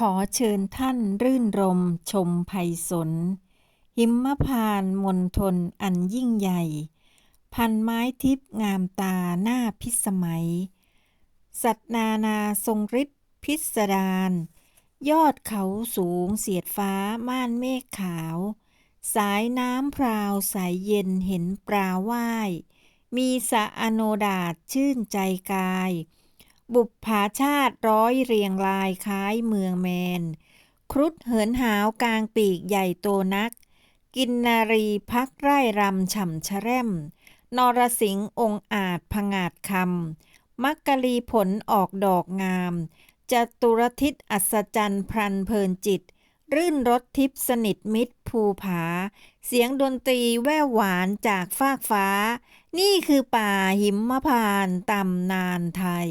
ขอเชิญท่านรื่นรมชมไพศาลหิมพานมณฑลอันยิ่งใหญ่ พันไม้ทิพย์งามตาหน้าพิสมัย สัตนานาทรงฤทธิ์พิสดารยอดเขาสูงเสียดฟ้าม่านเมฆขาว สายน้ำพราวใสเย็นเห็นปลาว่าย มีสะอโนดาตชื่นใจกาย บุปผาชาติร้อยเรียงรายคล้ายเมืองแมน ครุฑเหินหาวกลางปีกใหญ่โตนัก กินนารีพักไร่รำฉ่ำชะแร่ม นรสิงห์องอาจผงาดคำ มักกะลีผลออกดอกงาม จตุรทิศอัศจรรย์พลันเพลินจิต รื่นรสทิพสนิทมิตรภูผา เสียงดนตรีแว่วหวานจากฟากฟ้า นี่คือป่าหิมพานต์ตำนานไทย